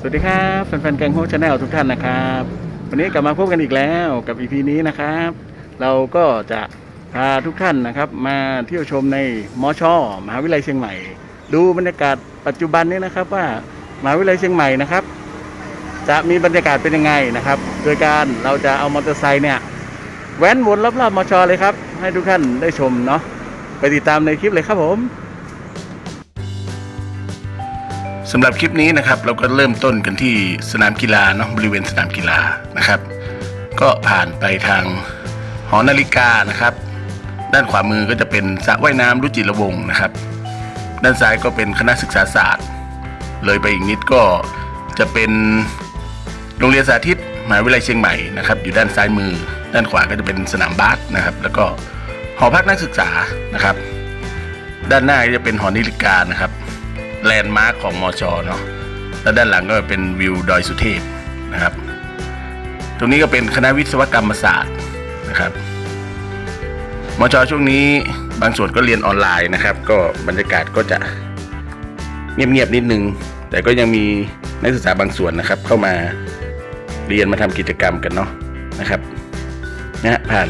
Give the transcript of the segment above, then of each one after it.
สวัสดีครับแฟนๆแกงโฮชาแนลทุกท่านนะครับ วันนี้กลับมาพบกันอีกแล้วกับ EP นี้นะครับ เราก็จะพาทุกท่านนะครับ มาเที่ยวชมในมอชอมหาวิทยาลัยเชียงใหม่ ดูบรรยากาศปัจจุบันนี้นะครับว่ามหาวิทยาลัยเชียงใหม่นะครับ จะมีบรรยากาศเป็นยังไงนะครับ โดยการเราจะเอามอเตอร์ไซค์เนี่ยแว้นวนรอบๆมอชอเลยครับ ให้ทุกท่านได้ชมเนาะไปติดตามในคลิปเลยครับผม สำหรับคลิปนี้นะครับเราก็เริ่มต้นกันที่สนามกีฬาเนาะบริเวณสนามกีฬานะครับ ก็ผ่านไปทางหอนาฬิกานะครับ ด้านขวามือก็จะเป็นสระว่ายน้ำรุจิระวงศ์นะครับ ด้านซ้ายก็เป็นคณะศึกษาศาสตร์ เลยไปอีกนิดก็จะเป็นโรงเรียนสาธิตมหาวิทยาลัยเชียงใหม่นะครับอยู่ด้านซ้ายมือ ด้านขวาก็จะเป็นสนามบาสนะครับ แล้วก็หอพักนักศึกษานะครับ ด้านหน้าก็จะเป็นหอนาฬิกานะครับ แลนด์มาร์คของมอชอเนาะแล้วด้านหลังก็เป็นวิวดอยสุเทพนะครับ ตรงนี้ก็เป็นคณะวิศวกรรมศาสตร์นะครับมอชอช่วงนี้บางส่วนก็เรียนออนไลน์นะครับ ก็บรรยากาศก็จะเงียบๆนิดนึง แต่ก็ยังมีนักศึกษาบางส่วนนะครับ เข้ามาเรียนมาทำกิจกรรมกันเนาะนะครับนะฮะผ่าน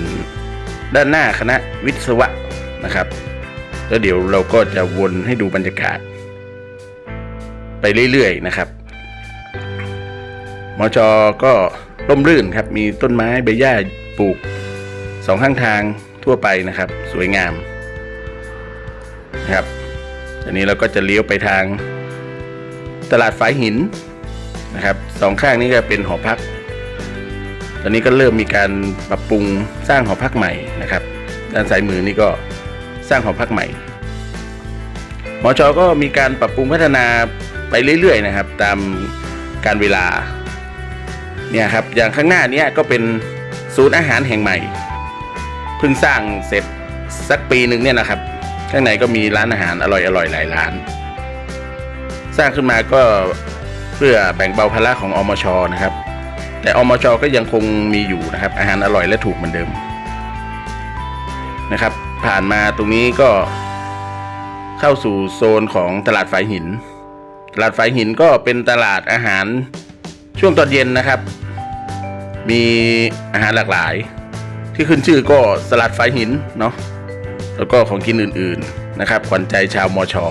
ด้านหน้าคณะวิศวะนะครับ แล้วเดี๋ยวเราก็จะวนให้ดูบรรยากาศ ไปเรื่อยๆนะครับมอจอก็ร่มรื่นครับ มีต้นไม้ใบหญ้าปลูกสองข้างทางทั่วไปนะครับ สวยงามนะครับอันนี้เราก็จะเลี้ยวไปทางตลาดฝายหินนะครับสองข้างนี้ก็เป็นหอพัก ตอนนี้ก็เริ่มมีการปรับปรุงสร้างหอพักใหม่นะครับ ด้านซ้ายมือนี่ก็สร้างหอพักใหม่มอชอก็มีการปรับปรุงพัฒนา ไปเรื่อยๆนะครับ ตามการเวลาเนี่ยครับอย่างข้างหน้านี้ก็เป็นศูนย์อาหารแห่งใหม่เพิ่งสร้างเสร็จสักปีหนึ่งเนี่ยนะครับ ข้างในก็มีร้านอาหารอร่อยๆหลายร้าน สร้างขึ้นมาก็เพื่อแบ่งเบาภาระของอมชนะครับ แต่อมชก็ยังคงมีอยู่นะครับ อาหารอร่อยและถูกเหมือนเดิมนะครับ ผ่านมาตรงนี้ก็เข้าสู่โซนของตลาดฝายหิน ตลาดฝายหินก็เป็นตลาดอาหารช่วงตอนเย็นนะครับ มีอาหารหลากหลาย ที่ขึ้นชื่อก็สลัดฝายหินเนาะแล้วก็ของกินอื่นๆนะครับขวัญใจชาวมอชอ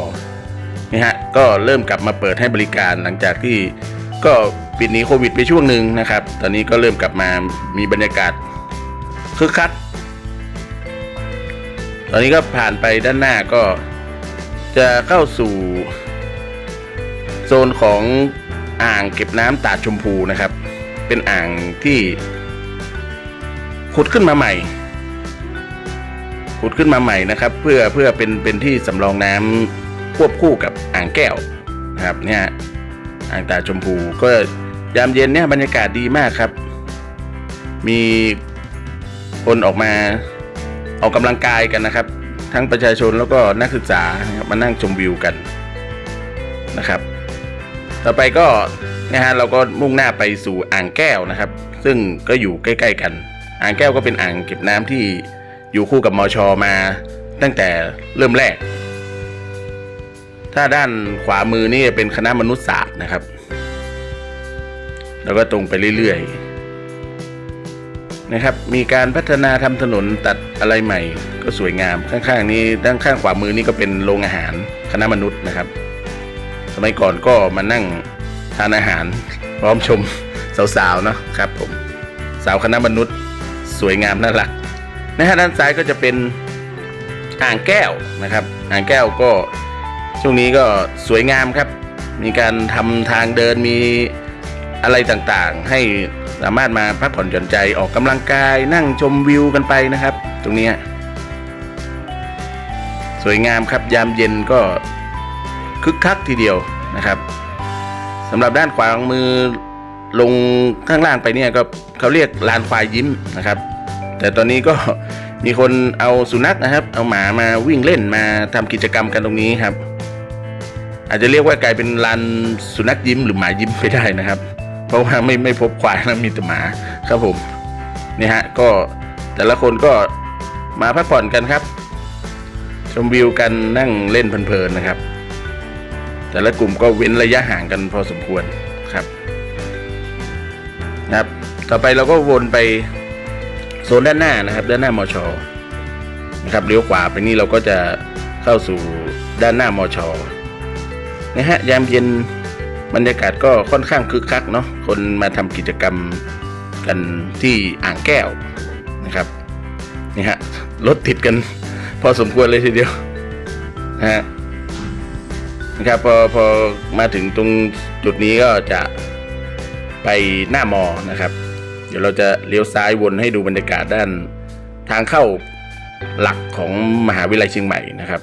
นี่ฮะก็เริ่มกลับมาเปิดให้บริการหลังจากที่ก็ปิดหนีโควิดไปช่วงหนึ่งนะครับ ตอนนี้ก็เริ่มกลับมามีบรรยากาศคึกคักตอนนี้ก็ผ่านไปด้านหน้าก็จะเข้าสู่ โซนของอ่างเก็บน้ำตาดชมพูนะครับ เป็นอ่างที่ขุดขึ้นมาใหม่ขุดขึ้นมาใหม่นะครับ เพื่อเพื่อเป็นเป็นที่สำรองน้ำควบคู่กับอ่างแก้วนะครับเนี่ยอ่างตาชมพูก็ยามเย็นเนี่ยบรรยากาศดีมากครับ มีคนออกมาออกกำลังกายกันนะครับ ทั้งประชาชนแล้วก็นักศึกษานะครับมานั่งชมวิวกันนะครับ ต่อไปก็นะฮะเราก็มุ่งหน้าไปสู่อ่างแก้วนะครับ ซึ่งก็อยู่ใกล้ ๆ กัน อ่างแก้วก็เป็นอ่างเก็บน้ำที่อยู่คู่กับมอชอมาตั้งแต่เริ่มแรก ถ้าด้านขวามือนี่เป็นคณะมนุษยศาสตร์นะครับ แล้วก็ตรงไปเรื่อยๆนะครับ มีการพัฒนาทำถนนตัดอะไรใหม่ ก็สวยงามข้างๆนี้ด้านข้างขวามือนี่ก็เป็นโรงอาหารคณะมนุษย์นะครับ สมัยก่อนก็มานั่งทานอาหารพร้อมชมสาวๆเนาะครับผมสาวคณะมนุษย์สวยงามน่ารักนะฮะด้านซ้ายก็จะเป็นอ่างแก้วนะครับ อ่างแก้วก็ช่วงนี้ก็สวยงามครับ มีการทำทางเดินมีอะไรต่างๆ ให้สามารถมาพักผ่อนหย่อนใจออกกำลังกายนั่งชมวิวกันไปนะครับ ตรงนี้สวยงามครับยามเย็นก็คึกคักทีเดียว นะครับสำหรับด้านขวามือลงข้างล่างไปเนี่ยก็เขาเรียกลานควายยิ้มนะครับ แต่ตอนนี้ก็มีคนเอาสุนัขนะครับ เอาหมามาวิ่งเล่นมาทำกิจกรรมกันตรงนี้ครับ อาจจะเรียกว่ากลายเป็นลานสุนัขยิ้มหรือหมายิ้มไปได้นะครับ เพราะว่าไม่ไม่พบควายนะมีแต่หมาครับผมนี่ฮะก็แต่ละคนก็มาพักผ่อนกันครับ ชมวิวกันนั่งเล่นเพลินๆนะครับ แต่ละกลุ่มก็เว้นระยะห่างกันพอสมควรครับนะครับต่อไปเราก็วนไปโซนด้านหน้านะครับ ด้านหน้ามอชอนะครับเลี้ยวขวาไปนี่เราก็จะเข้าสู่ด้านหน้ามอชอนะฮะยามเย็นบรรยากาศก็ค่อนข้างคึกคักเนาะคนมาทำกิจกรรมกันที่อ่างแก้วนะครับนี่ฮะรถติดกันพอสมควรเลยทีเดียวนะฮะ นะครับพอพอมาถึงตรงจุดนี้ก็จะไปหน้ามอนะครับ เดี๋ยวเราจะเลี้ยวซ้ายวนให้ดูบรรยากาศด้านทางเข้าหลักของมหาวิทยาลัยเชียงใหม่นะครับ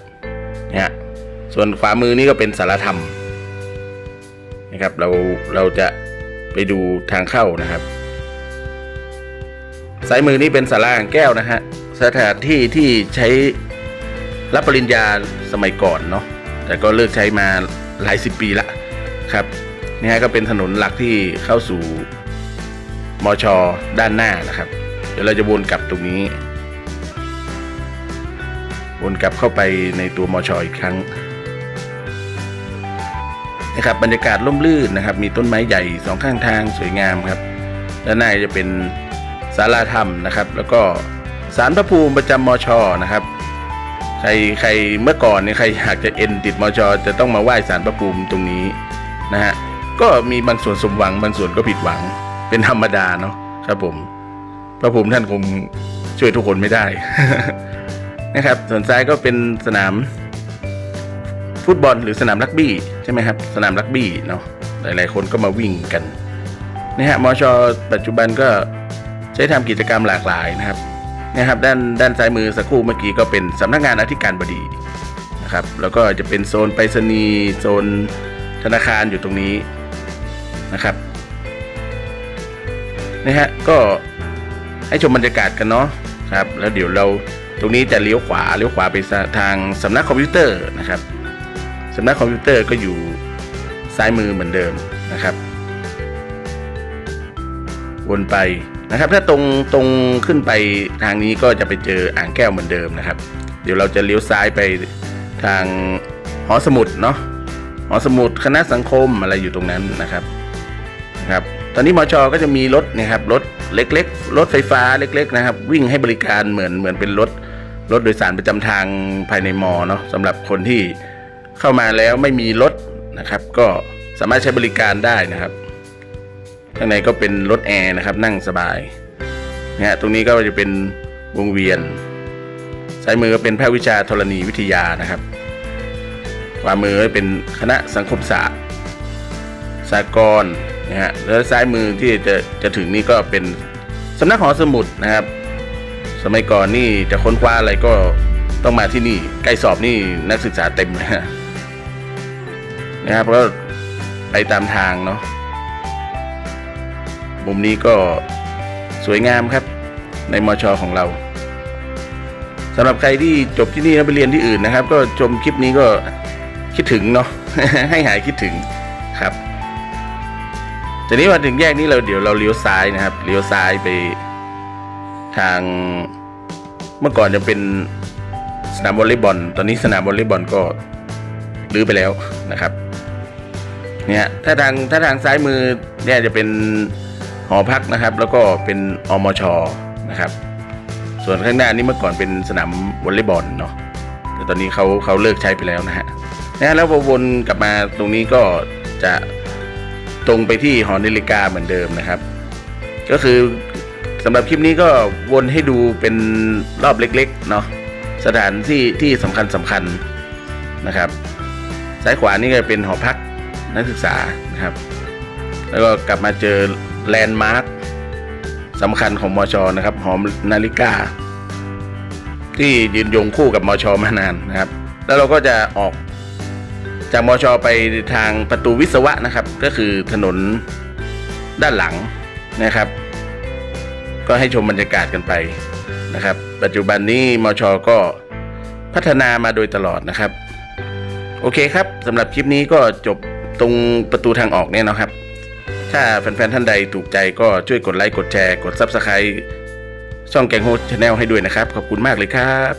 เนี่ยฮะส่วนขวามือนี่ก็เป็นสารธรรมนะครับเราเราจะไปดูทางเข้านะครับซ้ายมือนี่เป็นสาราอ่างแก้วนะฮะสถานที่ที่ใช้รับปริญญาสมัยก่อนเนาะ แต่ก็เลิกใช้มาหลายสิบปีละครับนี่ฮะก็เป็นถนนหลักที่เข้าสู่มอชอด้านหน้านะครับ เดี๋ยวเราจะวนกลับตรงนี้ วนกลับเข้าไปในตัวมอชออีกครั้งนะครับบรรยากาศร่มรื่นนะครับ มีต้นไม้ใหญ่สองข้างทางสวยงามครับด้านหน้าจะเป็นศาลาธรรมนะครับ แล้วก็สารพระภูมิประจำมอชนะครับ ใครใครเมื่อก่อนเนี่ยใครอยากจะเอ็นติดมชจะต้องมาไหว้สารพระภูมิตรงนี้นะฮะก็มีบางส่วนสมหวังบางส่วนก็ผิดหวังเป็นธรรมดาเนาะครับผมพระภูมิท่านคงช่วยทุกคนไม่ได้นะครับ ส่วนซ้ายก็เป็นสนามฟุตบอลหรือสนามรักบี้ใช่ไหมครับ สนามรักบี้เนาะหลาย ๆ คนก็มาวิ่งกันนะฮะมอชปัจจุบันก็ใช้ทำกิจกรรมหลากหลายนะครับ นะครับด้านด้านซ้ายมือสักครู่เมื่อกี้ก็เป็นสำนักงานอธิการบดีนะครับแล้วก็จะเป็นโซนไปรษณีย์โซนธนาคารอยู่ตรงนี้นะครับนะฮะก็ให้ชมบรรยากาศกันเนาะครับแล้วเดี๋ยวเราตรงนี้จะเลี้ยวขวาเลี้ยวขวาไปทางสำนักคอมพิวเตอร์นะครับสำนักคอมพิวเตอร์ก็อยู่ซ้ายมือเหมือนเดิมนะครับ วนไป นะครับ ถ้าตรงตรงขึ้นไปทางนี้ก็จะไปเจออ่างแก้วเหมือนเดิมนะครับ เดี๋ยวเราจะเลี้ยวซ้ายไปทางหอสมุดเนาะหอสมุดคณะสังคมอะไรอยู่ตรงนั้นนะครับนะครับ ตอนนี้มอชก็จะมีรถนะครับรถเล็กๆรถไฟฟ้าเล็ก ๆ นะครับ วิ่งให้บริการเหมือนเหมือนเป็นรถรถโดยสารประจำทางภายในมอเนาะสำหรับคนที่เข้ามาแล้วไม่มีรถนะครับ ก็สามารถใช้บริการได้นะครับ ข้างในก็เป็นรถแอร์นะครับนั่งสบายนะฮะตรงนี้ก็จะเป็นวงเวียนซ้ายมือก็เป็นภาควิชาธรณีวิทยานะครับขวามือก็เป็นคณะสังคมศาสตร์ สากลนะฮะแล้วซ้ายมือที่จะจะถึงนี่ก็เป็นสำนักหอสมุดนะครับ สมัยก่อนนี่จะค้นคว้าอะไรก็ต้องมาที่นี่ใกล้สอบนี่นักศึกษาเต็มนะฮะนะครับก็ไปตามทางเนาะ มุมนี้ก็สวยงามครับ ในมอชของเราสำหรับใครที่จบที่นี่แล้วไปเรียนที่อื่นนะครับ ก็ชมคลิปนี้ก็คิดถึงเนาะให้หายคิดถึงครับทีนี้มาถึงแยกนี้เราเดี๋ยวเราเลี้ยวซ้ายนะครับเลี้ยวซ้ายไปทางเมื่อก่อนจะเป็นสนามวอลเลย์บอล ตอนนี้สนามวอลเลย์บอลก็รื้อไปแล้วนะครับ เนี่ยถ้าทางถ้าทางซ้ายมือเนี่ยจะเป็น หอพักนะครับ แล้วก็เป็นอมชนะครับ ส่วนข้างหน้านี่เมื่อก่อนเป็นสนามวอลเลย์บอลเนาะแต่ตอนนี้เขาเขาเลิกใช้ไปแล้วนะฮะนะฮะแล้วพอวนกลับมาตรงนี้ก็จะตรงไปที่หอนาฬิกาเหมือนเดิมนะครับ ก็คือสำหรับคลิปนี้ก็วนให้ดูเป็นรอบเล็กๆเนาะสถานที่ที่สำคัญสำคัญนะครับ ซ้ายขวานี่ก็เป็นหอพักนักศึกษานะครับ แล้วก็กลับมาเจอ แลนด์มาร์คสำคัญของมอชอนะครับหอมนาฬิกา ที่ยืนยงคู่กับมอชอมานานนะครับ แล้วเราก็จะออกจากมอชอไปทางประตูวิศวะนะครับ ก็คือถนนด้านหลังนะครับ ก็ให้ชมบรรยากาศกันไปนะครับ ปัจจุบันนี้มอชก็พัฒนามาโดยตลอดนะครับ โอเคครับสำหรับคลิปนี้ก็จบตรงประตูทางออกเนี่ยนะครับ ถ้าแฟนๆท่านใดถูกใจก็ช่วยกดไลค์กดแชร์กดซับสไคร b ์ช่องแกงโฮสชาแนลให้ด้วยนะครับ ขอบคุณมากเลยครับ